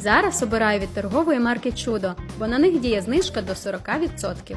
Зараз обираю від торгової марки Чудо, бо на них діє знижка до 40%.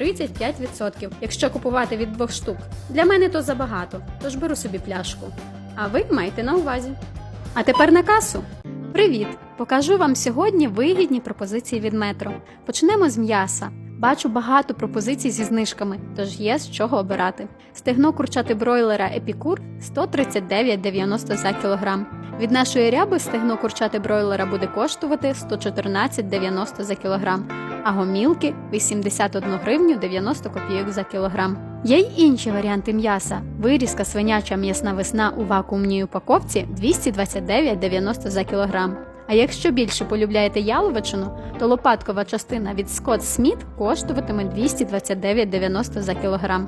35%, якщо купувати від двох штук. Для мене то забагато, тож беру собі пляшку. А ви майте на увазі. А тепер на касу. Привіт! Покажу вам сьогодні вигідні пропозиції від метро. Почнемо з м'яса. Бачу багато пропозицій зі знижками, тож є з чого обирати. Стегно курчати бройлера Епікур 139,90 за кілограм. Від нашої ряби стегно курчати бройлера буде коштувати 114,90 за кілограм, а гомілки 81 гривню 90 копійок за кілограм. Є й інші варіанти м'яса. Вирізка свиняча м'ясна весна у вакуумній упаковці 229,90 за кілограм. А якщо більше полюбляєте яловичину, то лопаткова частина від Scott Smith коштуватиме 229,90 за кілограм.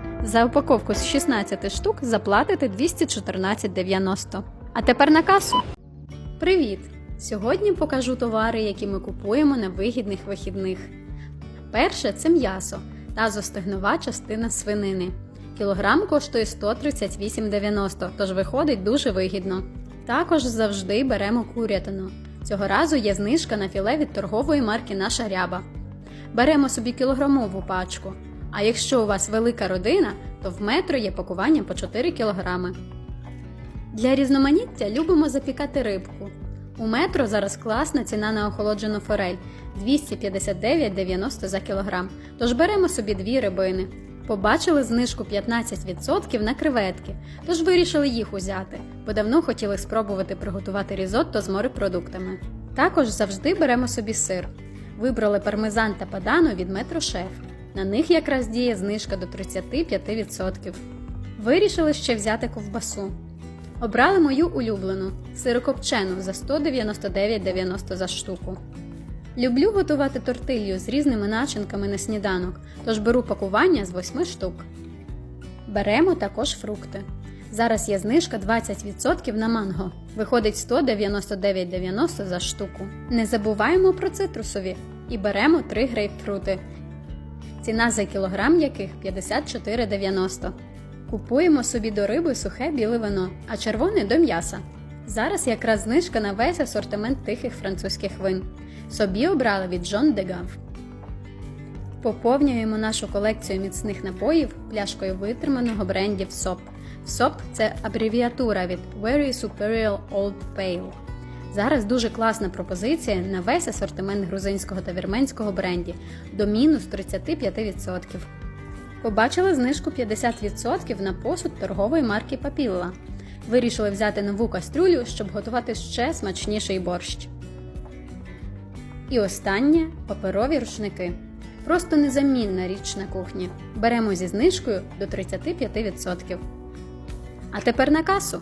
За упаковку з 16 штук заплатите 214,90. А тепер на касу. Привіт! Сьогодні покажу товари, які ми купуємо на вигідних вихідних. Перше це м'ясо та зостигнова частина свинини. Кілограм коштує 138,90, тож виходить дуже вигідно. Також завжди беремо курятину. Цього разу є знижка на філе від торгової марки Наша ряба. Беремо собі кілограмову пачку. А якщо у вас велика родина, то в метро є пакування по 4 кілограми. Для різноманіття любимо запікати рибку. У метро зараз класна ціна на охолоджену форель 259,90 за кілограм. Тож беремо собі дві рибини. Побачили знижку 15% на креветки, тож вирішили їх узяти, бо давно хотіли спробувати приготувати різотто з морепродуктами. Також завжди беремо собі сир. Вибрали пармезан та падану від Метро Шеф. На них якраз діє знижка до 35%. Вирішили ще взяти ковбасу. Обрали мою улюблену сирокопчену за 199,90 за штуку. Люблю готувати тортилью з різними начинками на сніданок, тож беру пакування з 8 штук. Беремо також фрукти. Зараз є знижка 20% на манго. Виходить 199,90 за штуку. Не забуваємо про цитрусові і беремо 3 грейпфрути. Ціна за кілограм яких 54,90. Купуємо собі до риби сухе біле вино, а червоне до м'яса. Зараз якраз знижка на весь асортимент тихих французьких вин. Собі обрали від Джон Дегав. Поповнюємо нашу колекцію міцних напоїв пляшкою витриманого брендів СОП. СОП це абревіатура від Very Superior Old Pale. Зараз дуже класна пропозиція на весь асортимент грузинського та вірменського бренді до мінус 35%. Побачили знижку 50% на посуд торгової марки Папілла. Вирішили взяти нову кастрюлю, щоб готувати ще смачніший борщ. І останнє паперові рушники. Просто незамінна річ на кухні. Беремо зі знижкою до 35%. А тепер на касу.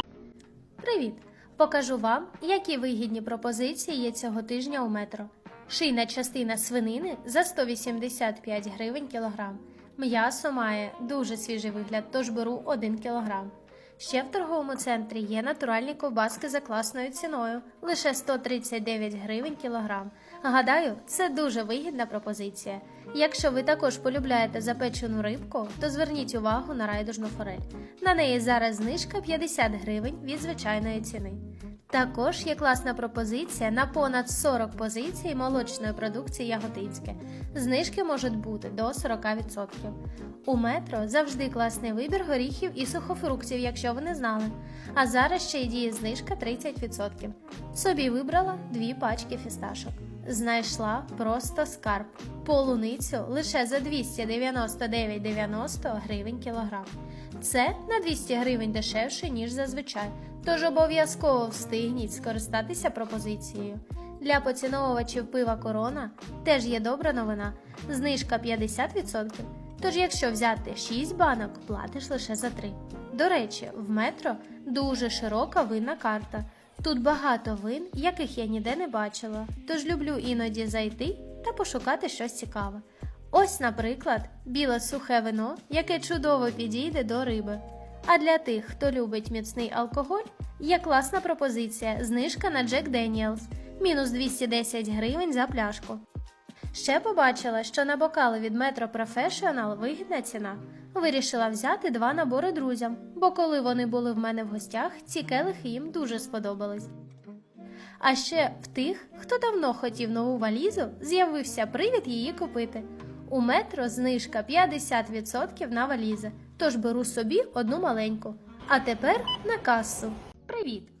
Привіт! Покажу вам, які вигідні пропозиції є цього тижня у метро. Шийна частина свинини за 185 гривень кілограм. М'ясо має дуже свіжий вигляд, тож беру 1 кілограм. Ще в торговому центрі є натуральні ковбаски за класною ціною лише 139 гривень кілограм. Гадаю, це дуже вигідна пропозиція. Якщо ви також полюбляєте запечену рибку, то зверніть увагу на райдужну форель. На неї зараз знижка 50 гривень від звичайної ціни. Також є класна пропозиція на понад 40 позицій молочної продукції Яготинське. Знижки можуть бути до 40%. У метро завжди класний вибір горіхів і сухофруктів, якщо ви не знали. А зараз ще й діє знижка 30%. Собі вибрала дві пачки фісташок. Знайшла просто скарб. Полуницю лише за 299,90 гривень кілограм. Це на 200 гривень дешевше, ніж зазвичай. Тож обов'язково встигніть скористатися пропозицією. Для поціновувачів пива корона теж є добра новина. Знижка 50%. Тож, якщо взяти 6 банок, платиш лише за 3. До речі, в метро дуже широка винна карта. Тут багато вин, яких я ніде не бачила. Тож люблю іноді зайти та пошукати щось цікаве. Ось, наприклад, біле сухе вино, яке чудово підійде до риби. А для тих, хто любить міцний алкоголь, є класна пропозиція знижка на Jack Daniels – мінус 210 гривень за пляшку. Ще побачила, що на бокали від Metro Professional вигідна ціна. Вирішила взяти два набори друзям, бо коли вони були в мене в гостях, ці келихи їм дуже сподобались. А ще в тих, хто давно хотів нову валізу, з'явився привід її купити. У метро знижка 50% на валізи, тож беру собі одну маленьку. А тепер на касу. Привіт!